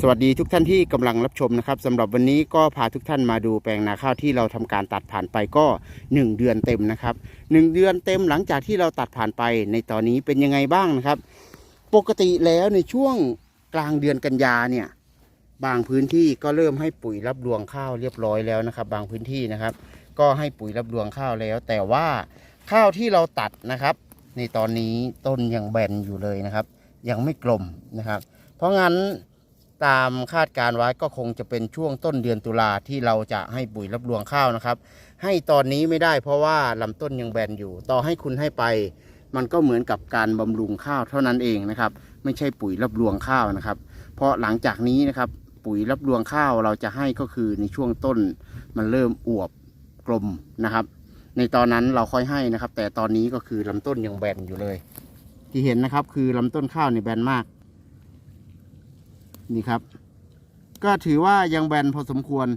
สวัสดีทุกท่านที่กำลังรับชมนะครับสำหรับวันนี้ก็พาทุกท่านมาดูแปลงนาข้าวที่เราทำการตัดผ่านไปก็ 1 เดือนเต็มนะครับ 1 เดือนเต็มหลังจากที่เราตัดผ่านไปในตอนนี้เป็นยังไงบ้างนะครับ ปกติแล้วในช่วงกลางเดือนกันยาเนี่ยบางพื้นที่ก็เริ่มให้ปุ๋ยรับรวงข้าวเรียบร้อยแล้วนะครับ บางพื้นที่นะครับ ก็ให้ปุ๋ยรับรวงข้าวแล้ว แต่ว่าข้าวที่เราตัดนะครับ ในตอนนี้ต้นยังแบนอยู่เลยนะครับ ยังไม่กลมนะครับ เพราะงั้น ตามคาดการไว้ก็คงจะเป็นช่วงต้นเดือนตุลาที่เราจะให้ปุ๋ยรับรวงข้าวนะครับ ให้ตอนนี้ไม่ได้เพราะว่าลำต้นยังแบนอยู่ ต่อให้คุณให้ไป มันก็เหมือนกับการบำรุงข้าวเท่านั้นเองนะครับ ไม่ใช่ปุ๋ยรับรวงข้าวนะครับ เพราะหลังจากนี้นะครับปุ๋ยรับรวงข้าวเราจะให้ก็คือในช่วงต้นมันเริ่มอวบกลมนะครับ ในตอนนั้นเราค่อยให้นะครับ แต่ตอนนี้ก็คือลำต้นยังแบนอยู่เลย ที่เห็นนะครับคือลำต้นข้าวนี่แบนมาก นี่ครับ ก็ถือว่ายังแบนพอสมควร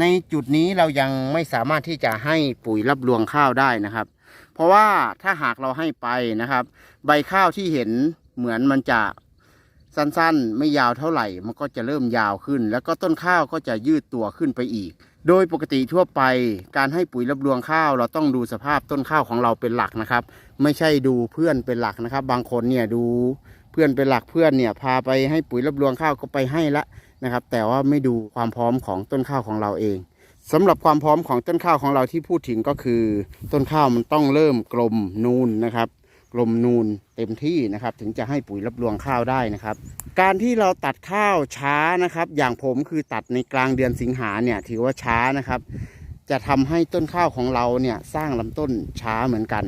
ในจุดนี้เรายังไม่สามารถที่จะให้ปุ๋ยรับรวงข้าวได้นะครับ เพราะว่าถ้าหากเราให้ไปนะครับ ใบข้าวที่เห็นเหมือนมันจะสั้นๆ ไม่ยาวเท่าไหร่ มันก็จะเริ่มยาวขึ้น แล้วก็ต้นข้าวก็จะยืดตัวขึ้นไปอีก โดยปกติทั่วไป การให้ปุ๋ยรับรวงข้าว เราต้องดูสภาพต้นข้าวของเราเป็นหลักนะครับ ไม่ใช่ดูเพื่อนเป็นหลักนะครับ บางคนเนี่ยดู เพื่อนเป็นหลักเพื่อนเนี่ยพาไปให้ปุ๋ยรับรวงข้าวก็ไปให้ละนะครับ แต่ว่าไม่ดูความพร้อมของต้นข้าวของเราเองสำหรับความพร้อมของต้นข้าวของเราที่พูดถึงก็คือ ต้นข้าวมันต้องเริ่มกลมนูนนะครับกลมนูนเต็มที่นะครับ ถึงจะให้ปุ๋ยรับรวงข้าวได้นะครับ การที่เราตัดข้าวช้านะครับ อย่างผมคือตัดในกลางเดือนสิงหาเนี่ยถือว่าช้านะครับ จะทำให้ต้นข้าวของเราเนี่ยสร้างลำต้นช้าเหมือนกัน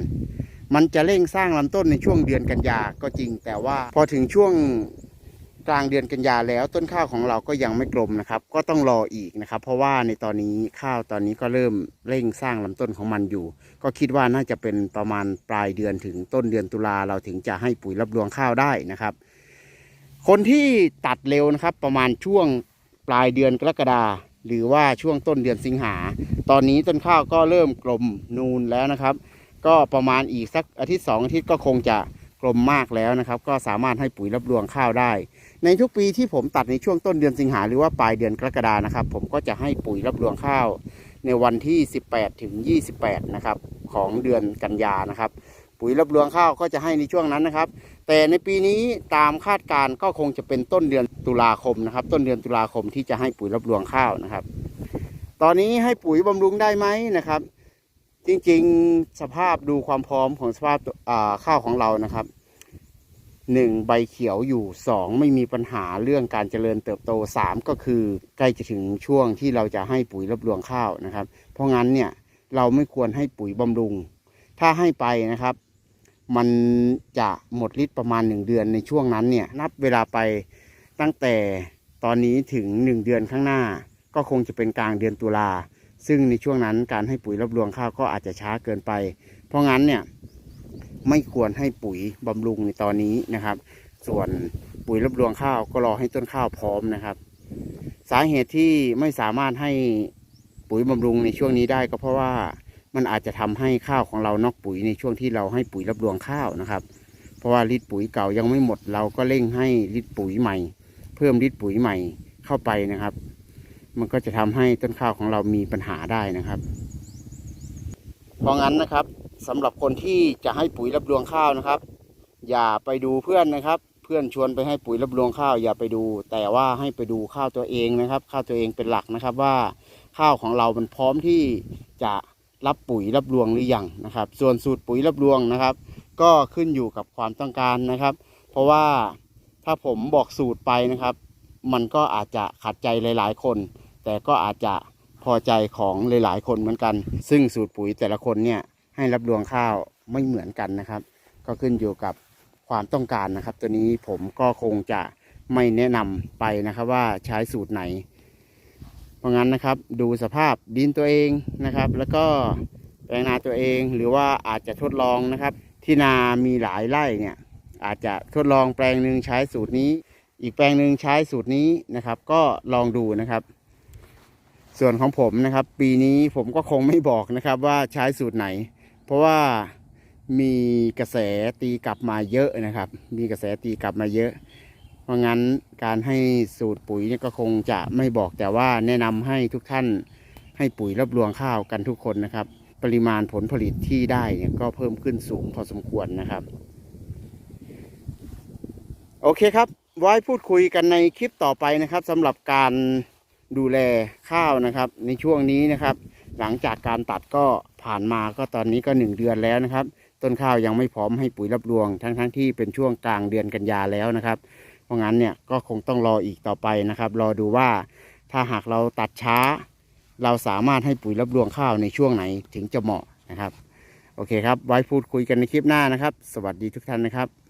มันจะเร่งสร้างลำต้นในช่วงเดือนกันยาก็จริง แต่ว่าพอถึงช่วงกลางเดือนกันยาแล้วต้นข้าวของเราก็ยังไม่กลมนะครับ ก็ต้องรออีกนะครับ เพราะว่าในตอนนี้ข้าวตอนนี้ก็เริ่มเร่งสร้างลำต้นของมันอยู่ ก็คิดว่าน่าจะเป็นประมาณปลายเดือนถึงต้นเดือนตุลาเราถึงจะให้ปุ๋ยรับรวงข้าวได้นะครับ คนที่ตัดเร็วนะครับ ประมาณช่วงปลายเดือนกรกฎาหรือว่าช่วงต้นเดือนสิงหา ตอนนี้ต้นข้าวก็เริ่มกลมนูนแล้วนะครับ ก็ประมาณอีกสักอาทิตย์สองอาทิตย์ก็คงจะกลมมากแล้วนะครับ ก็สามารถให้ปุ๋ยรับรวงข้าวได้ ในทุกปีที่ผมตัดในช่วงต้นเดือนสิงหาหรือว่าปลายเดือนกรกฎานะครับ ผมก็จะให้ปุ๋ยรับรวงข้าว ในวันที่ 18ถึง28 นะครับ ของเดือนกันยานะครับ ปุ๋ยรับรวงข้าวก็จะให้ในช่วงนั้นนะครับ แต่ในปีนี้ตามคาดการก็คงจะเป็นต้นเดือนตุลาคมนะครับ ต้นเดือนตุลาคมที่จะให้ปุ๋ยรับรวงข้าวนะครับ ตอนนี้ให้ปุ๋ยบำรุงได้ไหมนะครับ จริงๆสภาพดูความพร้อมของสภาพาข้าวของเรานะครับหนึ่งใบเขียวอยู่สองไม่มีปัญหาเรื่องการเจริญเติบโตสามก็คือใกล้จะถึงช่วงที่เราจะให้ปุ๋ยรับรวงข้าวนะครับ เพราะงั้นเนี่ยเราไม่ควรให้ปุ๋ยบำรุง ถ้าให้ไปนะครับ มันจะหมดฤทธิ์ประมาณหนึ่งเดือนในช่วงนั้นเนี่ยนับเวลาไปตั้งแต่ตอนนี้ถึงหนึ่งเดือนข้างหน้า ก็คงจะเป็นกลางเดือนตุลา ซึ่งในช่วงนั้นการให้ปุ๋ยรับรวงข้าวก็อาจจะช้าเกินไป เพราะงั้นเนี่ยไม่ควรให้ปุ๋ยบำรุงในตอนนี้นะครับ ส่วนปุ๋ยรับรวงข้าวก็รอให้ต้นข้าวพร้อมนะครับ สาเหตุที่ไม่สามารถให้ปุ๋ยบำรุงในช่วงนี้ได้ก็เพราะว่ามันอาจจะทำให้ข้าวของเรานอกปุ๋ยในช่วงที่เราให้ปุ๋ยรับรวงข้าวนะครับ เพราะว่าลิตรปุ๋ยเก่ายังไม่หมดเราก็เร่งให้ลิตรปุ๋ยใหม่ เพิ่มลิตรปุ๋ยใหม่เข้าไปนะครับ มันก็จะทำให้ต้นข้าวของเรามีปัญหาได้นะครับ เพราะงั้นนะครับสำหรับคนที่จะให้ปุ๋ยรับรวงข้าวนะครับ อย่าไปดูเพื่อนนะครับ เพื่อนชวนไปให้ปุ๋ยรับรวงข้าว อย่าไปดู แต่ว่าให้ไปดูข้าวตัวเองนะครับ ข้าวตัวเองเป็นหลักนะครับว่าข้าวของเรามันพร้อมที่จะรับปุ๋ยรับรวงหรือยังนะครับ ส่วนสูตรปุ๋ยรับรวงนะครับ ก็ขึ้นอยู่กับความต้องการนะครับ เพราะว่าถ้าผมบอกสูตรไปนะครับ มันก็อาจจะขัดใจหลาย ๆ คน แต่ก็อาจจะพอใจของหลายๆ คนเหมือนกัน ซึ่งสูตรปุ๋ยแต่ละคนเนี่ยให้รับรวงข้าวไม่เหมือนกันนะครับ ก็ขึ้นอยู่กับความต้องการนะครับ ตัวนี้ผมก็คงจะไม่แนะนำไปนะครับว่าใช้สูตรไหน เพราะงั้นนะครับดูสภาพดินตัวเองนะครับ แล้วก็แปลงนาตัวเองหรือว่าอาจจะทดลองนะครับ ที่นามีหลายไร่เนี่ยอาจจะทดลองแปลงหนึ่งใช้สูตรนี้ อีกแปลงหนึ่งใช้สูตรนี้นะครับ ก็ลองดูนะครับ ส่วนของผมนะครับ ปีนี้ผมก็คงไม่บอกนะครับว่าใช้สูตรไหน เพราะว่ามีกระแสตีกลับมาเยอะนะครับ มีกระแสตีกลับมาเยอะ เพราะงั้นการให้สูตรปุ๋ยเนี่ยก็คงจะไม่บอกแต่ว่าแนะนำให้ทุกท่านให้ปุ๋ยรับรวงข้าวกันทุกคนนะครับ ปริมาณผลผลิตที่ได้เนี่ยก็เพิ่มขึ้นสูงพอสมควรนะครับ โอเคครับ ไว้พูดคุยกันในคลิปต่อไปนะครับสำหรับการ ดูแลข้าวนะครับ ในช่วงนี้นะครับ หลังจากการตัดก็ผ่านมาก็ตอนนี้ก็หนึ่งเดือนแล้วนะครับ ต้นข้าวยังไม่พร้อมให้ปุ๋ยรับรวง ทั้งๆทที่เป็นช่วงกลางเดือนกันยาแล้วนะครับ เพราะงั้นเนี่ยก็คงต้องรออีกต่อไปนะครับ รอดูว่าถ้าหากเราตัดช้า เราสามารถให้ปุ๋ยรับรวงข้าวในช่วงไหนถึงจะเหมาะนะครับ โอเคครับ ไว้พูดคุยกันในคลิปหน้านะครับ สวัสดีทุกท่านนะครับ